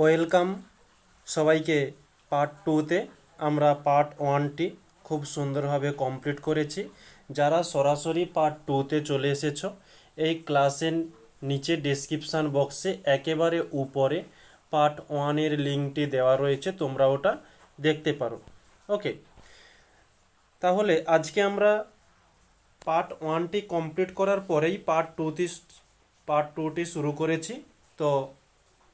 Welcome সবাইকে part টুতে। আমরা পার্ট ওয়ানটি খুব সুন্দরভাবে কমপ্লিট করেছি। যারা সরাসরি পার্ট টুতে চলে এসেছ, এই ক্লাসের নিচে ডেসক্রিপশান বক্সে একেবারে উপরে পার্ট ওয়ানের লিঙ্কটি দেওয়া রয়েছে, তোমরা ওটা দেখতে পারো। ওকে, তাহলে আজকে আমরা পার্ট ওয়ানটি কমপ্লিট করার পরেই পার্ট টুটি পার্ট টুটি শুরু করেছি। তো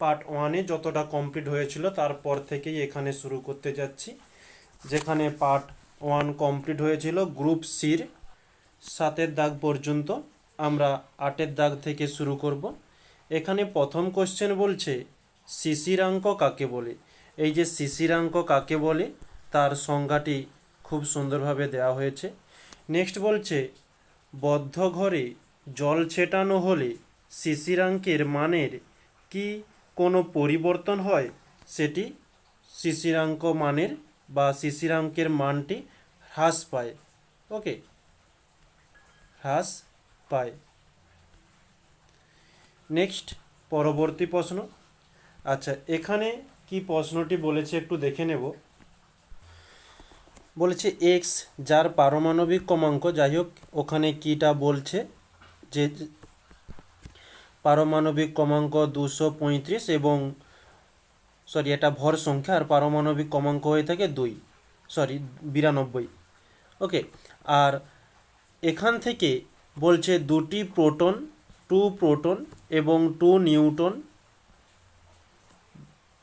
পার্ট ওয়ানে যতটা কমপ্লিট হয়েছিল, তারপর থেকেই এখানে শুরু করতে যাচ্ছি। যেখানে পার্ট ওয়ান কমপ্লিট হয়েছিল গ্রুপ সির সাতের দাগ পর্যন্ত। আমরা আটের দাগ থেকে শুরু করব। এখানে প্রথম কোশ্চেন বলছে শিশিরাঙ্ক কাকে বলে? এই যে শিশিরাঙ্ক কাকে বলে, তার সংজ্ঞাটি খুব সুন্দরভাবে দেওয়া হয়েছে। নেক্সট বলছে, বদ্ধ ঘরে জল ছেটানো হলে শিশিরাঙ্কের মানের কি কোনো পরিবর্তন হয়, সেটি শিশিরাঙ্ক মানের বা শিশিরাঙ্কের মানটি হ্রাস পায়। ওকে হ্রাস পায়। নেক্সট পরবর্তী প্রশ্ন। আচ্ছা এখানে কি প্রশ্নটি বলেছে একটু দেখে নেব। বলেছে এক্স যার পারমাণবিক ক্রমাঙ্ক, যাই হোক, ওখানে কিটা বলছে যে পারমাণবিক ক্রমাঙ্ক দুশো পঁয়ত্রিশ এবং সরি এটা ভর সংখ্যা আর পারমাণবিক ক্রমাঙ্ক হয়ে থাকে দুই। সরি বিরানব্বই। ওকে আর এখান থেকে বলছে দুটি প্রোটন, টু প্রোটন এবং টু নিউটন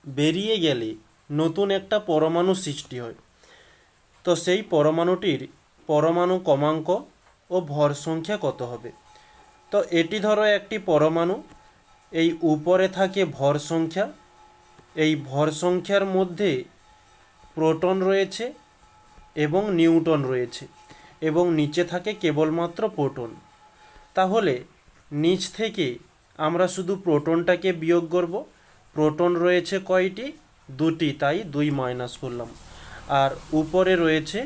বেরিয়ে গেলে নতুন একটা পরমাণু সৃষ্টি হয়। তো সেই পরমাণুটির পরমাণু ক্রমাঙ্ক ও ভর সংখ্যা কত হবে? তো এটি ধরো একটি পরমাণু। এই উপরে থাকে ভর সংখ্যা। এই ভর সংখ্যার মধ্যে প্রোটন রয়েছে এবং নিউটন রয়েছে এবং নিচে থাকে কেবলমাত্র প্রোটন। তাহলে নিচ থেকে আমরা শুধু প্রোটনটাকে বিয়োগ করব। প্রোটন রয়েছে কয়টি? দুটি, তাই দুই মাইনাস করলাম। আর উপরে রয়েছে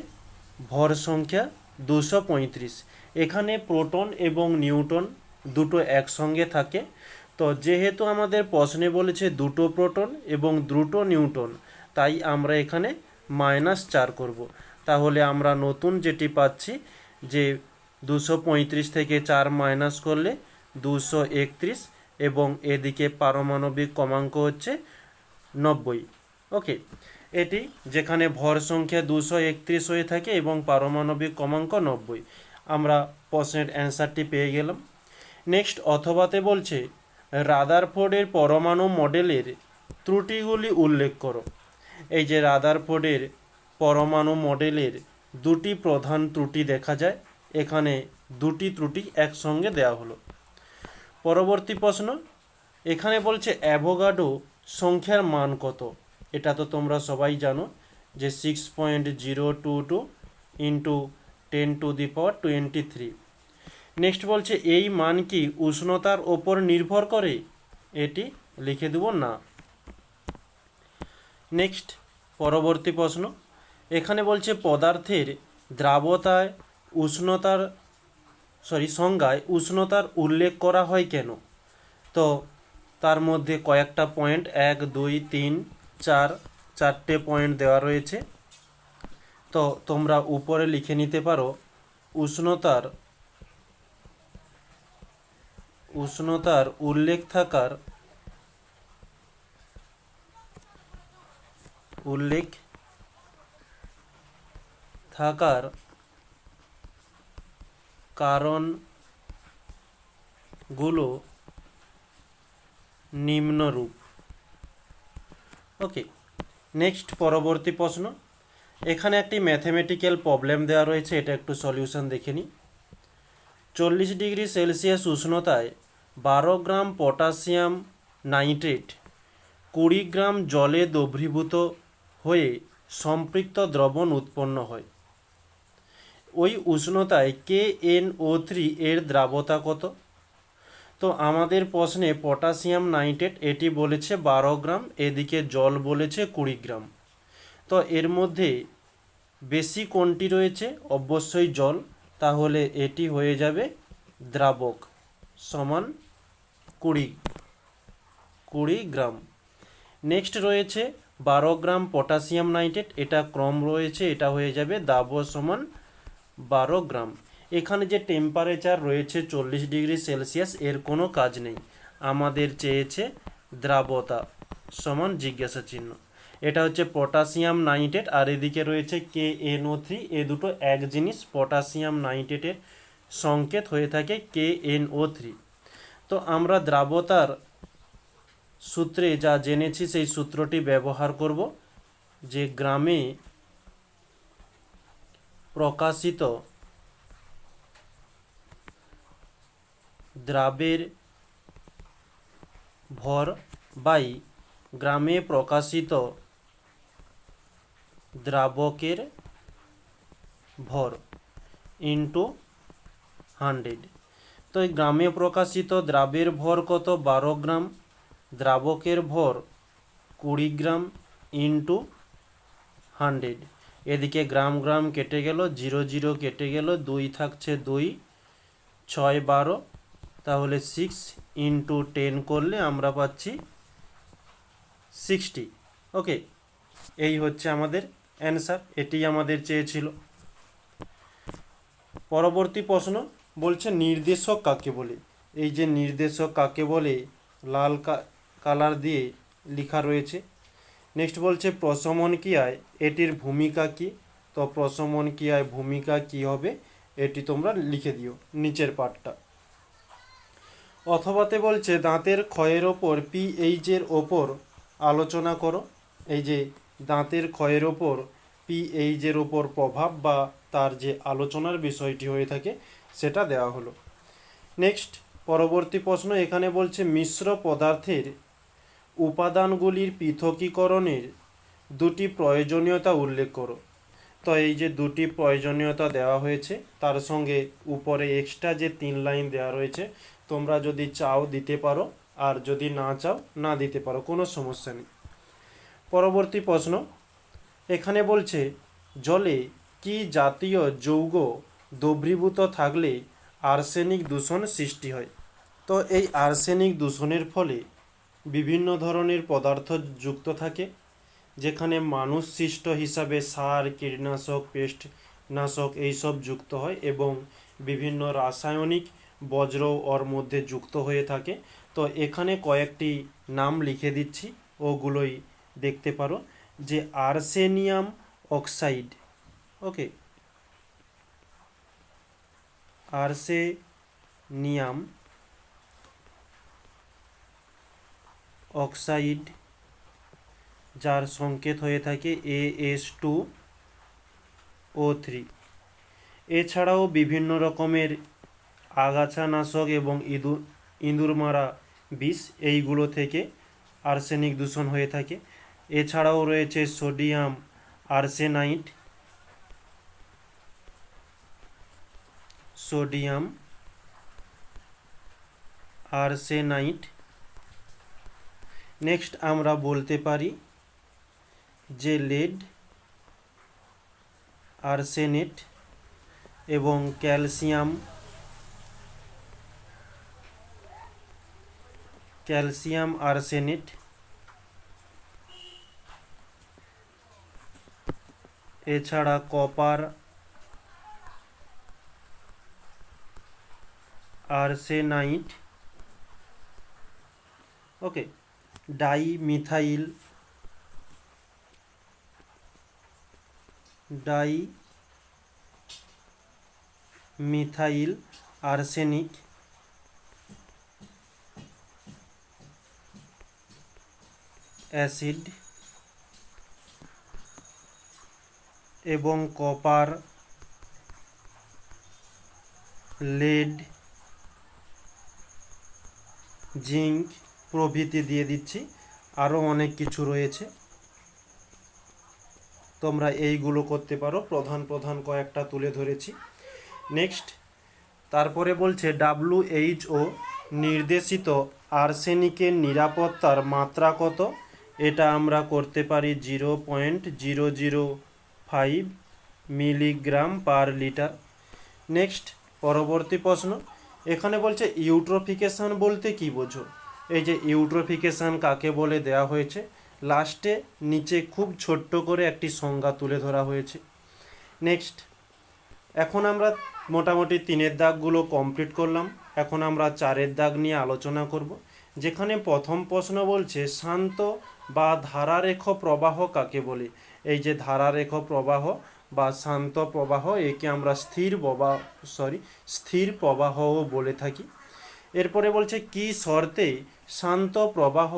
ভর সংখ্যা দুশো পঁয়ত্রিশ। এখানে প্রোটন এবং নিউটন দুটো একসঙ্গে থাকে। তো যেহেতু আমাদের প্রশ্নে বলেছে দুটো প্রোটন এবং দুটো নিউটন, তাই আমরা এখানে মাইনাস চার করব। তাহলে আমরা নতুন যেটি পাচ্ছি যে দুশো পঁয়ত্রিশ থেকে চার মাইনাস করলে দুশো একত্রিশ এবং এদিকে পারমাণবিক ক্রমাঙ্ক হচ্ছে নব্বই। ওকে, এটি যেখানে ভর সংখ্যা দুশো একত্রিশ হয়ে থাকে এবং পারমাণবিক ক্রমাঙ্ক নব্বই। আমরা প্রশ্নের অ্যান্সারটি পেয়ে গেলাম। নেক্সট, অথবাতে বলছে, রাদারফোর্ডের পরমাণু মডেলের ত্রুটিগুলি উল্লেখ করো। এই যে রাদারফোর্ডের পরমাণু মডেলের দুটি প্রধান ত্রুটি দেখা যায়, এখানে দুটি ত্রুটি একসঙ্গে দেওয়া হলো। পরবর্তী প্রশ্ন, এখানে বলছে, অ্যাভোগাডো সংখ্যার মান কত? এটা তো তোমরা সবাই জানো যে six point zero two two into ten to the power twenty three. Next বলছে, এই মান কি উষ্ণতার ওপর নির্ভর করে? এটি লিখে দেব না। নেক্সট, পরবর্তী প্রশ্ন। এখানে বলছে, পদার্থের দ্রাবতায় উষ্ণতার, সরি, সংজ্ঞায় উষ্ণতার উল্লেখ করা হয় কেন? তো, তার মধ্যে কয়েকটা পয়েন্ট এক, দুই, তিন, চার, চারটে পয়েন্ট দেওয়া রয়েছে। তো তোমরা উপরে লিখে নিতে পারো, উষ্ণতার উষ্ণতার উল্লেখ থাকার উল্লেখ থাকার কারণগুলো নিম্নরূপ। ওকে নেক্সট পরবর্তী প্রশ্ন। এখানে একটি ম্যাথমেটিক্যাল প্রবলেম দেওয়া রয়েছে, এটা একটু সলিউশন দেখে নিই। চল্লিশ ডিগ্রি সেলসিয়াস উষ্ণতায় বারো গ্রাম পটাশিয়াম নাইট্রেট কুড়ি গ্রাম জলে দ্রবীভূত হয়ে সম্পৃক্ত দ্রবণ উৎপন্ন হয়। ওই উষ্ণতায় কে এন ও থ্রি এর দ্রাবতা কত? তো আমাদের প্রশ্নে পটাশিয়াম নাইট্রেট এটি বলেছে বারো গ্রাম, এদিকে জল বলেছে কুড়ি গ্রাম। তো এর মধ্যে বেশি কোনটি রয়েছে? অবশ্যই জল। তাহলে এটি হয়ে যাবে দ্রাবক সমান কুড়ি কুড়ি গ্রাম। নেক্সট রয়েছে বারো গ্রাম পটাশিয়াম নাইট্রেট। এটা ক্রম রয়েছে, এটা হয়ে যাবে দাব সমান বারো গ্রাম। এখানে যে টেম্পারেচার রয়েছে চল্লিশ ডিগ্রি সেলসিয়াস, এর কোনো কাজ নেই। আমাদের চেয়েছে দ্রাবতা সমান জিজ্ঞাসা চিহ্ন এটা হচ্ছে পটাশিয়াম নাইট্রেট, আর এদিকে রয়েছে কে এনও থ্রি। এ দুটো এক জিনিস, পটাশিয়াম নাইট্রেটের সংকেত হয়ে থাকে কে এনও থ্রি। তো আমরা দ্রাবতার সূত্রে যা জেনেছি, সেই সূত্রটি ব্যবহার করব, যে গ্রামে প্রকাশিত দ্রাবের ভর বাই গ্রামে প্রকাশিত দ্রাবকের ভর ইন্টু হান্ড্রেড তো এই গ্রামে প্রকাশিত দ্রাবের ভর কত? বারো গ্রাম। দ্রাবকের ভর কুড়ি গ্রাম ইন্টু হান্ড্রেড এদিকে গ্রাম গ্রাম কেটে গেল জিরো জিরো কেটে গেল, দুই থাকছে দুই, ছয় বারো। তাহলে সিক্স ইন্টু টেন করলে আমরা পাচ্ছি সিক্সটি ওকে এই হচ্ছে আমাদের অ্যান্সার এটি আমাদের চেয়েছিল। পরবর্তী প্রশ্ন বলছে, নির্দেশক কাকে বলে? এই যে নির্দেশক কাকে বলে, লাল কালার দিয়ে লেখা রয়েছে। নেক্সট বলছে, প্রশমন ক্রিয়ায় এটির ভূমিকা কি? তো প্রশমন ক্রিয়ায় ভূমিকা কি হবে, এটি তোমরা লিখে দিও নিচের পাঠটা। অথবাতে বলছে, দাঁতের ক্ষয়ের ওপর পিএইচের ওপর আলোচনা করো। এই যে দাঁতের ক্ষয়ের ওপর, পিএইচের ওপর প্রভাব বা তার যে আলোচনার বিষয়টি হয়ে থাকে, সেটা দেওয়া হলো। নেক্সট, পরবর্তী প্রশ্ন এখানে বলছে, মিশ্র পদার্থের উপাদানগুলির পৃথকীকরণের দুটি প্রয়োজনীয়তা উল্লেখ করো। তো এই যে দুটি প্রয়োজনীয়তা দেওয়া হয়েছে, তার সঙ্গে উপরে এক্সট্রা যে তিন লাইন দেওয়া রয়েছে, তোমরা যদি চাও দিতে পারো, আর যদি না চাও, না দিতে পারো, কোনো সমস্যা নেই। পরবর্তী প্রশ্ন। এখানে বলছে, জলে কি জাতীয় যৌগ দ্রবীভূত থাকলে আর্সেনিক দূষণ সৃষ্টি হয়? তো এই আর্সেনিক দূষণের ফলে বিভিন্ন ধরনের পদার্থ যুক্ত থাকে, যেখানে মানুষ সৃষ্ট হিসাবে সার, কীটনাশক, পেস্টনাশক এইসব যুক্ত হয় এবং বিভিন্ন রাসায়নিক বজ্র ওর মধ্যে যুক্ত হয়ে থাকে। তো এখানে কয়েকটি নাম লিখে দিচ্ছি, ওগুলোই দেখতে পারো যে আর্সেনিয়াম অক্সাইড, ওকে? আর্সেনিয়াম অক্সাইড, যার সংকেত হয়ে থাকে A S two O three এছাড়াও বিভিন্ন রকমের আগাছানাশক এবং ইঁদুর ইঁদুর মারা বিষ, এইগুলো থেকে আর্সেনিক দূষণ হয়ে থাকে। এছাড়াও রয়েছে sodium arsenite sodium arsenite next আমরা বলতে পারি যে লেড আর্সেনেট এবং ক্যালসিয়াম। ক্যালসিয়াম আর্সেনেট এছাড়া copper arsenite okay dimethyl dimethyl arsenic acid এবং কপার, লেড, জিঙ্ক প্রভৃতি দিয়ে দিচ্ছি। আরও অনেক কিছু রয়েছে। তোমরা এইগুলো করতে পারো। প্রধান প্রধান কয়েকটা তুলে ধরেছি। নেক্সট, তারপরে বলছে ডাব্লুএইচও নির্দেশিত আর্সেনিকের নিরাপত্তার মাত্রা কত? এটা আমরা করতে পারি zero point zero zero five milligram per litre. Next, পরবর্তী প্রশ্ন। এখানে বলছে, ইউট্রোফিকেশান বলতে কি বোঝো? এই যে ইউট্রোফিকেশান কাকে বলে দেয়া হয়েছে, লাস্টে নিচে খুব ছোট্ট করে একটি সংজ্ঞা তুলে ধরা হয়েছে। নেক্সট, এখন আমরা মোটামুটি তিনের দাগগুলো কমপ্লিট করলাম। এখন আমরা চারের দাগ নিয়ে আলোচনা করব, যেখানে প্রথম প্রশ্ন বলছে, শান্ত বা ধারারেখ প্রবাহ কাকে বলে? এই যে ধারারেখ প্রবাহ বা শান্ত প্রবাহ, একে আমরা স্থির প্রবাহ সরি স্থির প্রবাহও বলে থাকি। এরপরে বলছে, কি শর্তে শান্ত প্রবাহ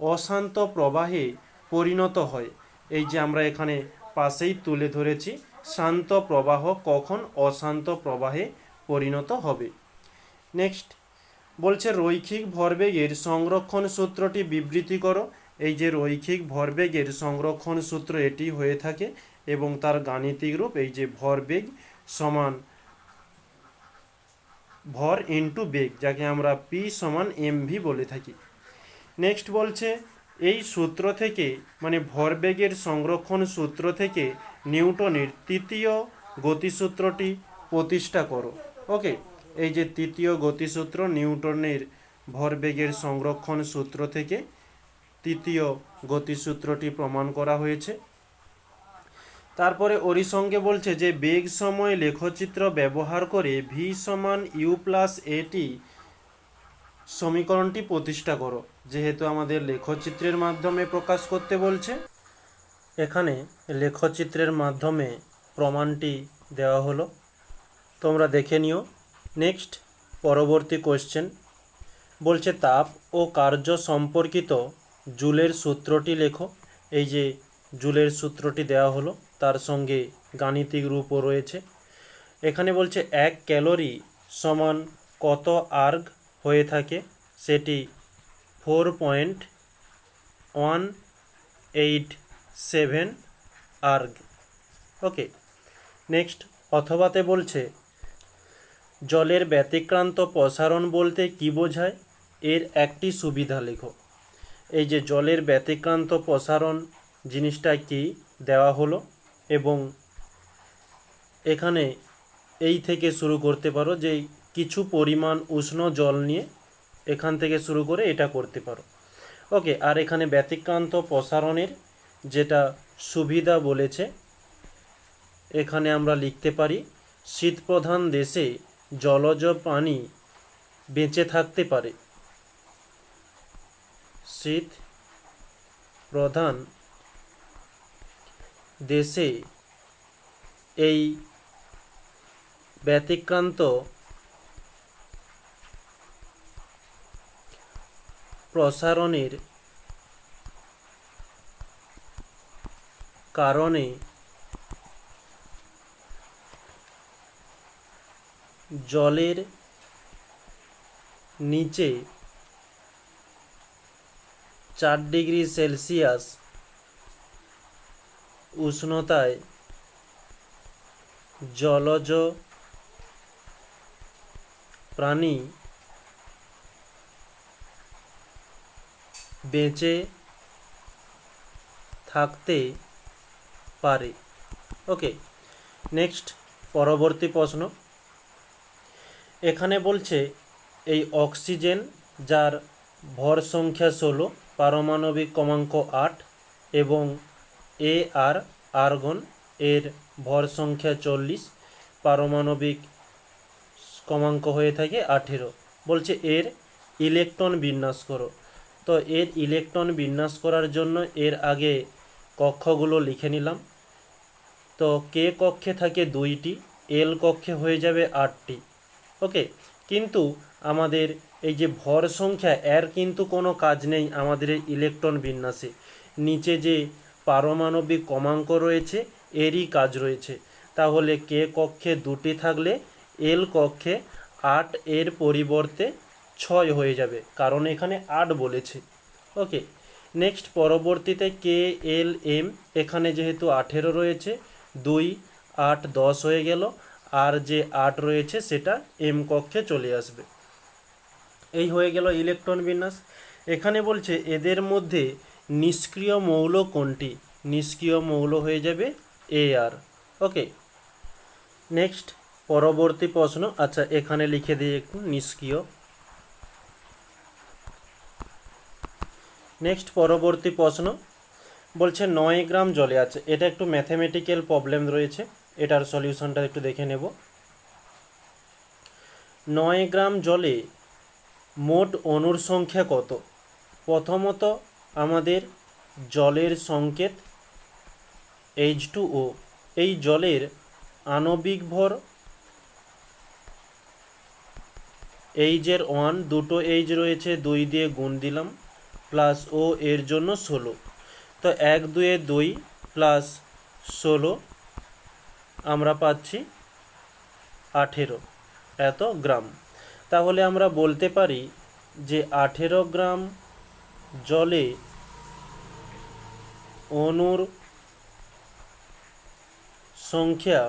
অশান্ত প্রবাহে পরিণত হয়? এই যে আমরা এখানে পাশেই তুলে ধরেছি, শান্ত প্রবাহ কখন অশান্ত প্রবাহে পরিণত হবে? নেক্সট বলছে, রৈখিক ভরবেগের সংরক্ষণ সূত্রটি বিবৃতি করো। এই যে রৈখিক ভরবেগের সংরক্ষণ সূত্র এটি হয়ে থাকে এবং তার গাণিতিক রূপ এই যে ভরবেগ সমান ভর ইন্টু বেগ, যাকে আমরা পি সমান এমভি বলে থাকি। নেক্সট বলছে, এই সূত্র থেকে মানে ভরবেগের সংরক্ষণ সূত্র থেকে নিউটনের তৃতীয় গতিসূত্রটি প্রতিষ্ঠা করো। ওকে এই যে তৃতীয় গতিসূত্র নিউটনের ভরবেগের সংরক্ষণ সূত্র থেকে তৃতীয় গতিসূত্রটি প্রমাণ করা হয়েছে। তারপরে ওরই সঙ্গে বলছে যে, বেগ সময় লেখচিত্র ব্যবহার করে ভি সমান ইউ প্লাস এটি সমীকরণটি প্রতিষ্ঠা করো, যেহেতু আমাদের লেখচিত্রের মাধ্যমে প্রকাশ করতে বলছে। এখানে লেখচিত্রের মাধ্যমে প্রমাণটি দেওয়া হলো। তোমরা দেখে নিও। নেক্সট, পরবর্তী কোশ্চেন। বলছে, তাপ ও কার্য সম্পর্কিত জুলের সূত্রটি লেখো। এই যে জুলের সূত্রটি দেওয়া হলো, তার সঙ্গে গাণিতিক রূপও রয়েছে। এখানে বলছে, এক ক্যালোরি সমান কত আর্গ হয়ে থাকে? সেটি four point one eight seven erg. Okay, next. অথবাতে বলছে, জলের ব্যতিক্রান্ত প্রসারণ বলতে কি বোঝায়? এর একটি সুবিধা লেখো। এই যে জলের ব্যতিক্রান্ত প্রসারণ জিনিসটা কি দেওয়া হলো এবং এখানে এই থেকে শুরু করতে পারো যে কিছু পরিমাণ উষ্ণ জল নিয়ে এখান থেকে শুরু করে এটা করতে পারো। ওকে, আর এখানে ব্যতিক্রান্ত প্রসারণের যেটা সুবিধা বলেছে, এখানে আমরা লিখতে পারি, শীতপ্রধান দেশে জলজ প্রাণী বেঁচে থাকতে পারে। শীত প্রধান দেশে এই ব্যতিক্রান্ত প্রসারণের কারণে জলের নিচে চার ডিগ্রি সেলসিয়াস উষ্ণতায় জলজ প্রাণী বেঁচে থাকতে পারে। ওকে, নেক্সট পরবর্তী প্রশ্ন। এখানে বলছে এই অক্সিজেন যার ভর সংখ্যা ষোলো পারমাণবিক ক্রমাঙ্ক আট এবং এ আর আর্গন এর ভর সংখ্যা চল্লিশ পারমাণবিক ক্রমাঙ্ক হয়ে থাকে আঠেরো। বলছে এর ইলেকট্রন বিন্যাস করো। তো এর ইলেকট্রন বিন্যাস করার জন্য এর আগে কক্ষগুলো লিখে নিলাম। তো কে কক্ষে থাকে দুইটি, এল কক্ষে হয়ে যাবে আটটি। ওকে? কিন্তু আমাদের এই যে ভর সংখ্যা, এর কিন্তু কোনো কাজ নেই আমাদের এই ইলেকট্রন বিন্যাসে। নিচে যে পারমাণবিক কমাঙ্ক রয়েছে, এরই কাজ রয়েছে। তাহলে কে কক্ষে দুটি থাকলে, এল কক্ষে আট এর পরিবর্তে ছয় হয়ে যাবে, কারণ এখানে আট বলেছে। ওকে, নেক্সট পরবর্তীতে কে, এল, এম, এখানে যেহেতু আঠেরো রয়েছে, দুই, আট, দশ হয়ে গেল, আর যে আট রয়েছে সেটা এম কক্ষে চলে আসবে। এই হয়ে গেল ইলেকট্রন বিন্যাস। এখানে বলছে এদের মধ্যে নিষ্ক্রিয় মৌল কোনটি? নিষ্ক্রিয় মৌল হয়ে যাবে এ আর। ওকে নেক্সট পরবর্তী প্রশ্ন। আচ্ছা এখানে লিখে দিই একটু, নিষ্ক্রিয়। নেক্সট পরবর্তী প্রশ্ন। বলছে নয় গ্রাম জলে আছে এটা একটু ম্যাথমেটিক্যাল প্রবলেম রয়েছে। এটার সলিউশনটা একটু দেখে নেব। নয় গ্রাম জলে মোট অণুর সংখ্যা কত? প্রথমত আমাদের জলের সংকেত এইচ টু ও এই জলের আণবিক ভর এইচের ওয়ান, দুটো এইচ রয়েছে, দুই দিয়ে গুণ দিলাম, প্লাস ও এর জন্য ষোলো। তো এক দুয়ে দুই প্লাস ষোলো, আমরা পাচ্ছি আঠেরো। এত গ্রাম। তাহলে আমরা বলতে পারি যে আঠেরো গ্রাম জলে অণুর সংখ্যা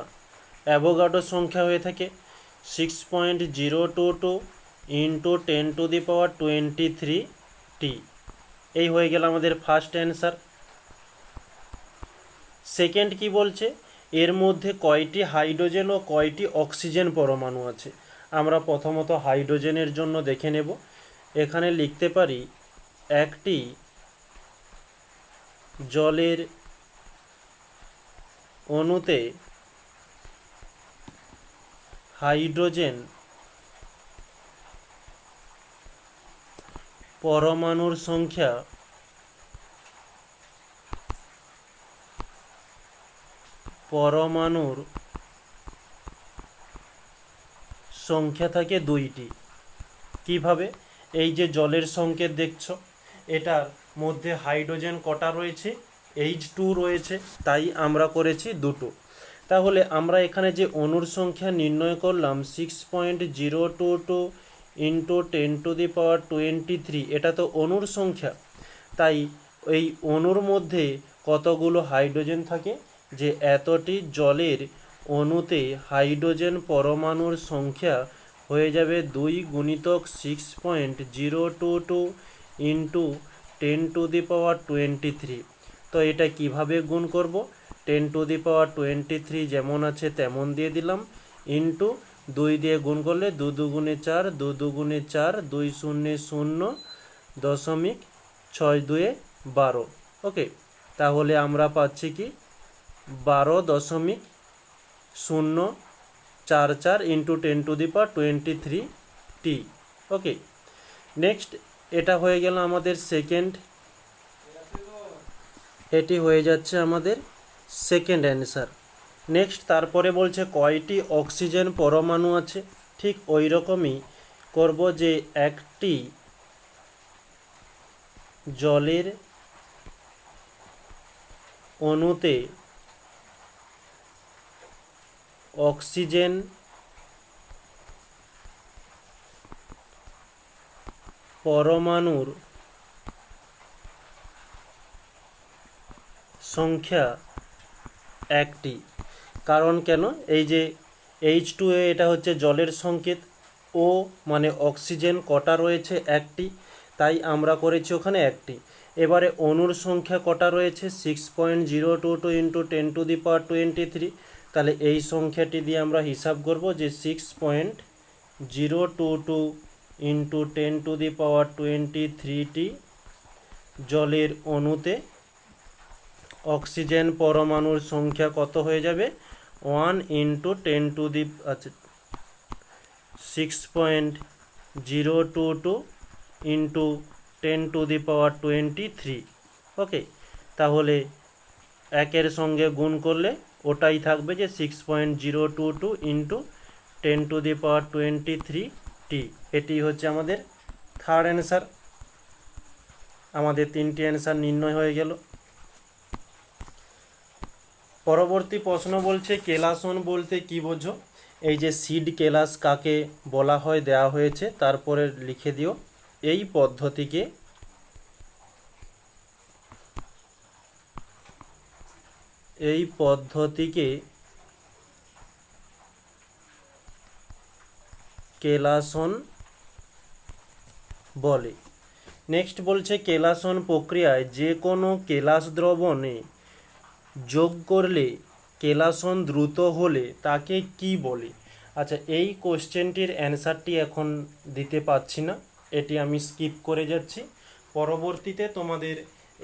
অ্যাভোগাড্রো সংখ্যা হয়ে থাকে six point zero two two into ten to the power twenty three টি এই হয়ে গেল আমাদের ফার্স্ট অ্যান্সার সেকেন্ড কি বলছে? এর মধ্যে কয়টি হাইড্রোজেন ও কয়টি অক্সিজেন পরমাণু আছে? আমরা প্রথমত হাইড্রোজেনের জন্য দেখে নেব। এখানে লিখতে পারি একটি জলের অণুতে হাইড্রোজেন পরমাণুর সংখ্যা পরমাণুর সংখ্যা থাকে দুইটি। কীভাবে? এই যে জলের সংকেত দেখছ, এটার মধ্যে হাইড্রোজেন কটা রয়েছে? এইচ টু রয়েছে, তাই আমরা করেছি দুটো। তাহলে আমরা এখানে যে অণুর সংখ্যা নির্ণয় করলাম six point zero two two into ten to the power twenty three এটা তো অণুর সংখ্যা। তাই এই অণুর মধ্যে কতগুলো হাইড্রোজেন থাকে? যে এতটি জলের অণুতে হাইড্রোজেন পরমাণুর সংখ্যা হয়ে যাবে দুই গুণিতক six point zero two two into ten to the power twenty three তো এটা কীভাবে গুণ করব? Ten to the power twenty three যেমন আছে তেমন দিয়ে দিলাম। ইন্টু দুই দিয়ে গুণ করলে দু দুগুণে চার, দু দুগুণে চার, দুই শূন্য শূন্য দশমিক ছয় দুয়ে বারো। ওকে তাহলে আমরা পাচ্ছি কি? বারো দশমিক শূন্য চার চার into ten to the power twenty three T okay next এটা হয়ে গেল আমাদের সেকেন্ড এটি হয়ে যাচ্ছে আমাদের সেকেন্ড অ্যান্সার নেক্সট তারপরে বলছে কয়টি অক্সিজেন পরমাণু আছে? ঠিক ওই রকমই করব যে একটি জলের অণুতে অক্সিজেন পরমাণুর সংখ্যা একটি। কারণ কেন? এই যে এইচ টু এ এটা হচ্ছে জলের সংকেত। ও মানে অক্সিজেন, কটা রয়েছে? একটি। তাই আমরা করেছি ওখানে একটি। এবারে অণুর সংখ্যা কটা রয়েছে? Six point zero two two into ten to the power twenty three তাহলে এই সংখ্যাটি দিয়ে আমরা হিসাব করব যে six point zero two two into ten to the power twenty thirty জলের অণুতে অক্সিজেন পরমাণুর সংখ্যা কত হয়ে যাবে? One into ten to the আচ্ছা six point zero two two into ten to the power twenty three okay তাহলে একের সঙ্গে গুণ করলে ওটাই থাকবে যে six point zero two two into ten to the power twenty three টি এটি হচ্ছে আমাদের থার্ড অ্যান্সার আমাদের তিনটি অ্যান্সার নির্ণয় হয়ে গেল। পরবর্তী প্রশ্ন বলছে, কেলাসন বলতে কি বোঝো? এই যে সিড কেলাস কাকে বলা হয় দেওয়া হয়েছে, তারপরে লিখে দিও। এই পদ্ধতিকে এই পদ্ধতিকে কেলাসন বলে। নেক্সট বলছে কেলাসন প্রক্রিয়ায় যে কোনো কেলাস দ্রবণে যোগ করলে কেলাসন দ্রুত হলে তাকে কি বলে? আচ্ছা এই কোশ্চেনটির অ্যান্সারটি এখন দিতে পারছি না, এটি আমি স্কিপ করে যাচ্ছি। পরবর্তীতে তোমাদের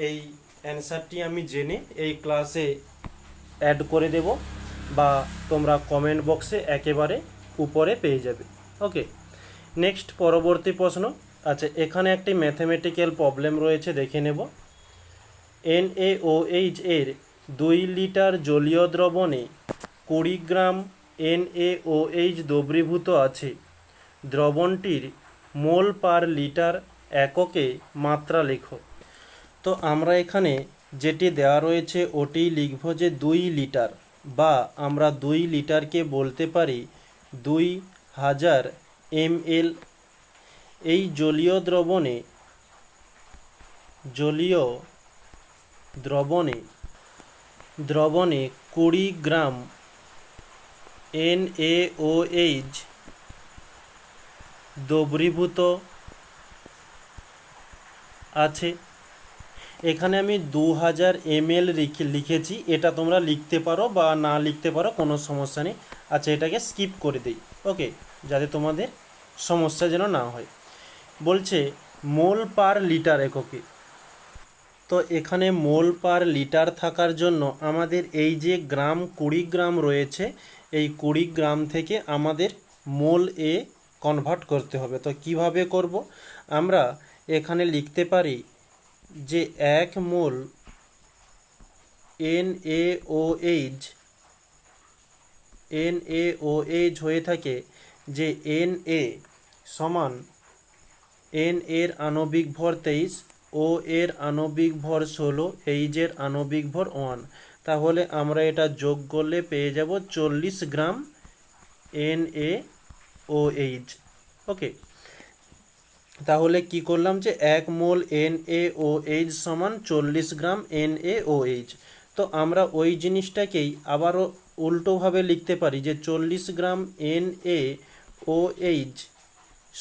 এই অ্যান্সারটি আমি জেনে এই ক্লাসে অ্যাড করে দেব বা তোমরা কমেন্ট বক্সে একেবারে উপরে পেয়ে যাবে। ওকে নেক্সট পরবর্তী প্রশ্ন। আচ্ছা এখানে একটি ম্যাথমেটিক্যাল প্রবলেম রয়েছে, দেখে নেব। এনএওএইচ এর দুই লিটার জলীয় দ্রবণে কুড়ি গ্রাম এনএওএইচ দ্রবীভূত আছে। দ্রবণটির মোল পার লিটার এককে মাত্রা লেখো। তো আমরা এখানে যেটি দেওয়া রয়েছে ওটি লিখব যে দুই লিটার বা আমরা দুই লিটারকে বলতে পারি দুই হাজার এমএল। এই জলীয় দ্রবণে জলীয় দ্রবণে দ্রবণে কুড়ি গ্রাম এনএওএইচ দ্রবীভূত আছে। এখানে আমি দু হাজার এমএল লিখেছি। এটা তোমরা লিখতে পারো বা না লিখতে পারো, কোনো সমস্যা নেই। আচ্ছা এটাকে স্কিপ করে দিই। ওকে, যাতে তোমাদের সমস্যা যেন না হয়। বলছে, মোল পার লিটার এককে। তো এখানে মোল পার লিটার থাকার জন্য আমাদের এই যে গ্রাম কুড়ি গ্রাম রয়েছে, এই কুড়ি গ্রাম থেকে আমাদের মোল এ কনভার্ট করতে হবে। তো কীভাবে করব? আমরা এখানে লিখতে পারি যে এক mole N A O H N A O H হয়ে থাকে যে এন এ সমান এন এর আণবিক ভর তেইশ, ও এর আণবিক ভর ষোলো এইচের আণবিক ভর ওয়ান। তাহলে আমরা এটা যোগ করলে পেয়ে যাব চল্লিশ গ্রাম এন এ ও এইচ ওকে। তাহলে কি করলাম যে এক mole N A O H সমান চল্লিশ গ্রাম এন এ ও এইচ তো আমরা ওই জিনিসটাকেই আবারও উল্টোভাবে লিখতে পারি যে চল্লিশ গ্রাম এন এ ও এইচ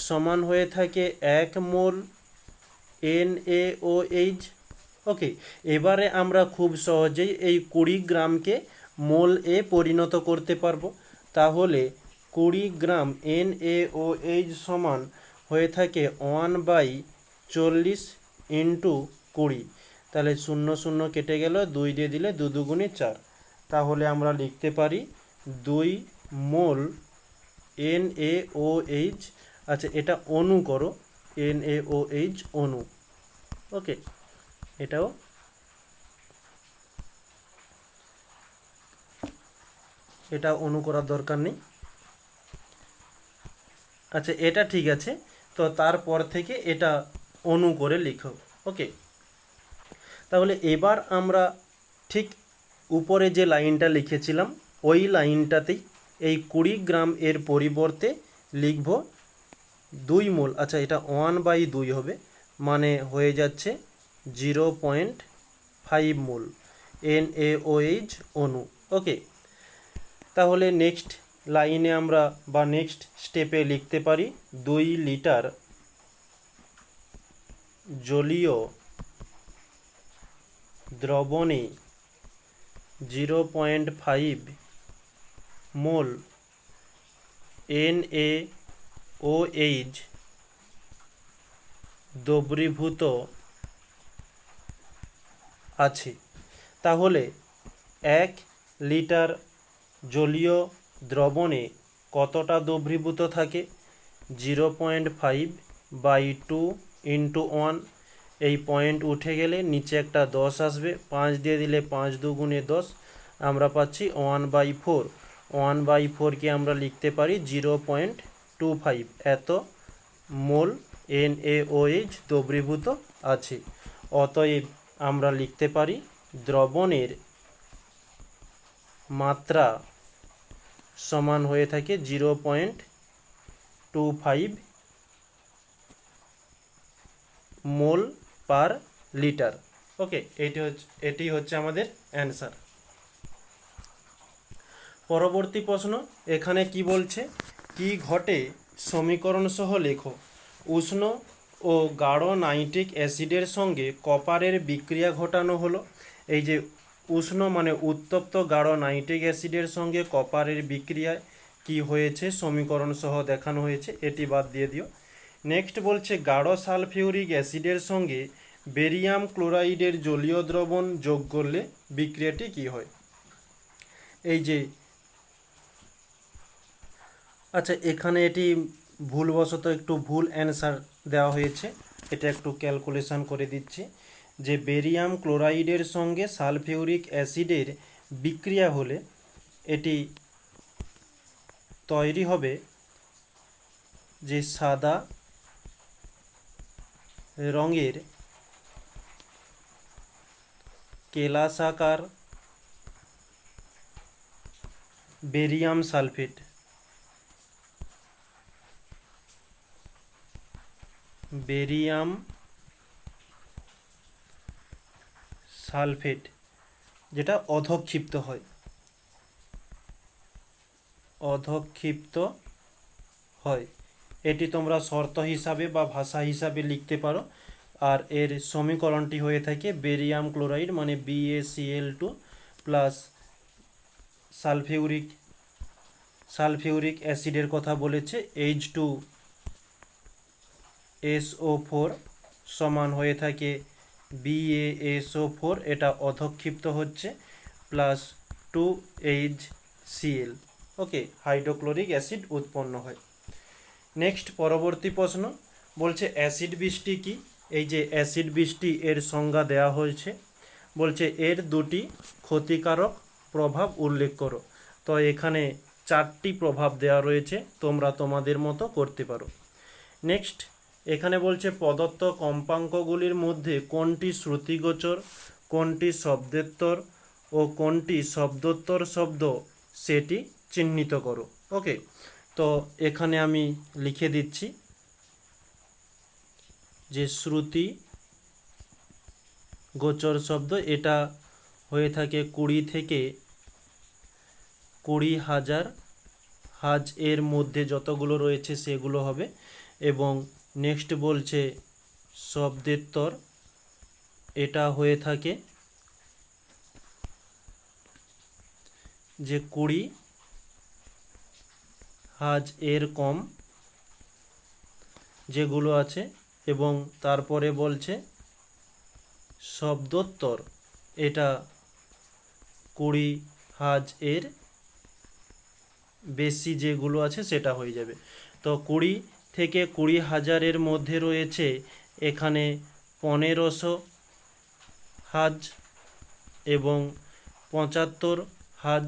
সমান হয়ে থাকে এক mole N A O H okay এবারে আমরা খুব সহজেই এই কুড়ি গ্রামকে মোল এ পরিণত করতে পারব। তাহলে কুড়ি গ্রাম এন এ ও এইচ সমান হয়ে থাকে ওয়ান বাই চল্লিশ ইন্টু কুড়ি। তাহলে শূন্য শূন্য কেটে গেল, দুই দিয়ে দিলে দু দুগুণে চার। তাহলে আমরা লিখতে পারি দুই mole N A O H. আচ্ছা এটা অণু করো, এন এ ও এইচ অণু। ওকে, এটাও। এটা অণু করার দরকার নেই। আচ্ছা এটা ঠিক আছে। তো তারপর থেকে এটা অনু করে লিখো, ওকে? তাহলে এবার আমরা ঠিক উপরে যে লাইনটা লিখেছিলাম, ওই লাইনটাতেই এই কুড়ি গ্রাম এর পরিবর্তে লিখব দুই মোল আচ্ছা এটা ওয়ান বাই দুই হবে মানে হয়ে যাচ্ছে zero point five mole, N A O H অণু ওকে? তাহলে নেক্সট লাইনে আমরা বা নেক্সট স্টেপে লিখতে পারি দুই লিটার জলীয় দ্রবণে zero point five mole N A O H দ্রবীভূত আছে। তাহলে এক লিটার জলীয় দ্রবণে কতটা দ্রবীভূত থাকে? Zero point five by two into one. এই পয়েন্ট উঠে গেলে নিচে একটা দশ আসবে। পাঁচ দিয়ে দিলে পাঁচ দুগুণে দশ। আমরা পাচ্ছি one by four. One by ফোরকে আমরা লিখতে পারি জিরো পয়েন্ট টু ফাইভ। এত মোল এন এ এইচ দ্রবীভূত আছে। অতএব আমরা লিখতে পারি দ্রবণের মাত্রা সমান হয়ে থাকে zero point two five mole per litre. Okay, এটি হচ্ছে এটি হচ্ছে আমাদের অ্যান্সার। পরবর্তী প্রশ্ন, এখানে কি বলছে? কি ঘটে সমীকরণ সহ লেখো। উষ্ণ ও গাঢ় নাইট্রিক অ্যাসিডের সঙ্গে কপারের বিক্রিয়া ঘটানো হলো। এই যে উষ্ণ মানে উত্তপ্ত গাঢ় নাইট্রিক অ্যাসিডের সঙ্গে কপারের বিক্রিয়ায় কি হয়েছে সমীকরণ সহ দেখানো হয়েছে, এটি বাদ দিয়ে দিও। নেক্সট বলছে, গাঢ় সালফিউরিক অ্যাসিডের সঙ্গে বেরিয়াম ক্লোরাইডের জলীয় দ্রবণ যোগ করলে বিক্রিয়াটি কি হয়? এই যে আচ্ছা এখানে এটি ভুলবশত একটু ভুল অ্যান্সার দেওয়া হয়েছে, এটা একটু ক্যালকুলেশন করে দিচ্ছি। যে বেরিয়াম ক্লোরাইডের সঙ্গে সালফিউরিক অ্যাসিডের বিক্রিয়া হলে এটি তৈরি হবে যে সাদা রঙের কেলাসাকার বেরিয়াম সালফেট। বেরিয়াম সালফেট, যেটা অধক্ষিপ্ত হয়। অধক্ষিপ্ত হয়। এটি তোমরা শর্ত হিসাবে বা ভাষা হিসাবে লিখতে পারো। আর এর সমীকরণটি হয়ে থাকে বেরিয়াম ক্লোরাইড মানে B A C L two plus sulphuric sulphuric অ্যাসিডের কথা বলেছে। এইচ টু এসও ফোর সমান হয়ে থাকে বিএএসও ফোর এটা অধক্ষিপ্ত হচ্ছে plus two H C L okay hydrochloric acid উৎপন্ন হয়। নেক্সট পরবর্তী প্রশ্ন, বলছে অ্যাসিড বৃষ্টি কি? এই যে অ্যাসিড বৃষ্টি এর সংজ্ঞা দেওয়া হয়েছে, বলছে এর দুটি ক্ষতিকারক প্রভাব উল্লেখ করো। তো এখানে চারটি প্রভাব দেওয়া রয়েছে, তোমরা তোমাদের মতো করতে পারো। নেক্সট এখানে বলছে প্রদত্ত কম্পাঙ্কগুলির মধ্যে কোনটি শ্রুতিগোচর, কোনটি শব্দেত্তর ও কোনটি শব্দোত্তর শব্দ সেটি চিহ্নিত করো। ওকে, তো এখানে আমি লিখে দিচ্ছি যে শ্রুতি গোচর শব্দ, এটা হয়ে থাকে কুড়ি থেকে কুড়ি হাজার হাজ এর মধ্যে যতগুলো রয়েছে সেগুলো হবে এবং নেক্সট বলছে শব্দেত্তর এটা হয়ে থাকে যে কুড়ি হাজ এর কম যেগুলো আছে এবং তারপরে বলছে শব্দোত্তর এটা কুড়ি হাজ এর বেশি যেগুলো আছে সেটা হয়ে যাবে। তো কুড়ি থেকে কুড়ি হাজারের মধ্যে রয়েছে। এখানে পনেরোশো হাজ এবং পঁচাত্তর হাজ।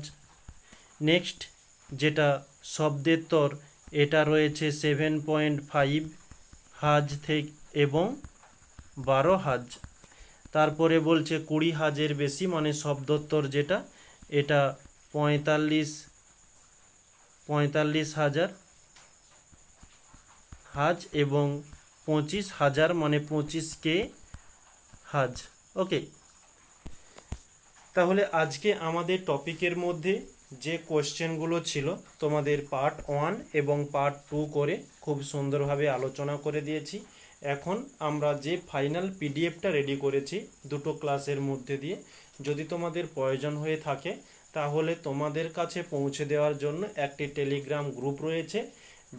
নেক্সট, যেটা শব্দের তর, এটা রয়েছে সেভেন পয়েন্ট ফাইভ হাজ থেকে এবং বারো হাজ। তারপরে বলছে কুড়ি হাজের বেশি মানে শব্দোত্তর যেটা, এটা পঁয়তাল্লিশ পঁয়তাল্লিশ হাজার হাজ এবং পঁচিশ হাজার মানে পঁচিশ কে হাজ। ওকে। তাহলে আজকে আমাদের টপিকের মধ্যে যে কোশ্চেনগুলো ছিল, তোমাদের পার্ট ওয়ান এবং পার্ট টু করে খুব সুন্দরভাবে আলোচনা করে দিয়েছি। এখন আমরা যে ফাইনাল পিডিএফটা রেডি করেছি দুটো ক্লাসের মধ্যে দিয়ে, যদি তোমাদের প্রয়োজন হয়ে থাকে, তাহলে তোমাদের কাছে পৌঁছে দেওয়ার জন্য একটি টেলিগ্রাম গ্রুপ রয়েছে,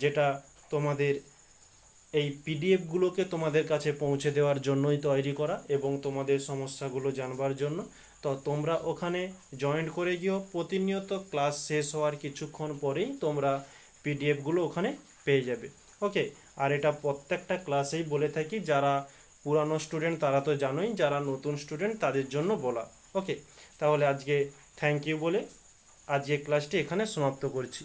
যেটা তোমাদের এই পিডিএফগুলোকে তোমাদের কাছে পৌঁছে দেওয়ার জন্যই তৈরি করা এবং তোমাদের সমস্যাগুলো জানবার জন্য। তো তোমরা ওখানে জয়েন্ট করে গিয়েও প্রতিনিয়ত ক্লাস শেষ হওয়ার কিছুক্ষণ পরেই তোমরা পিডিএফগুলো ওখানে পেয়ে যাবে। ওকে আর এটা প্রত্যেকটা ক্লাসেই বলে থাকি, যারা পুরানো স্টুডেন্ট তারা তো জানোই, যারা নতুন স্টুডেন্ট তাদের জন্য বলা। ওকে তাহলে আজকে থ্যাংক ইউ বলে আজকে ক্লাসটি এখানে সমাপ্ত করছি।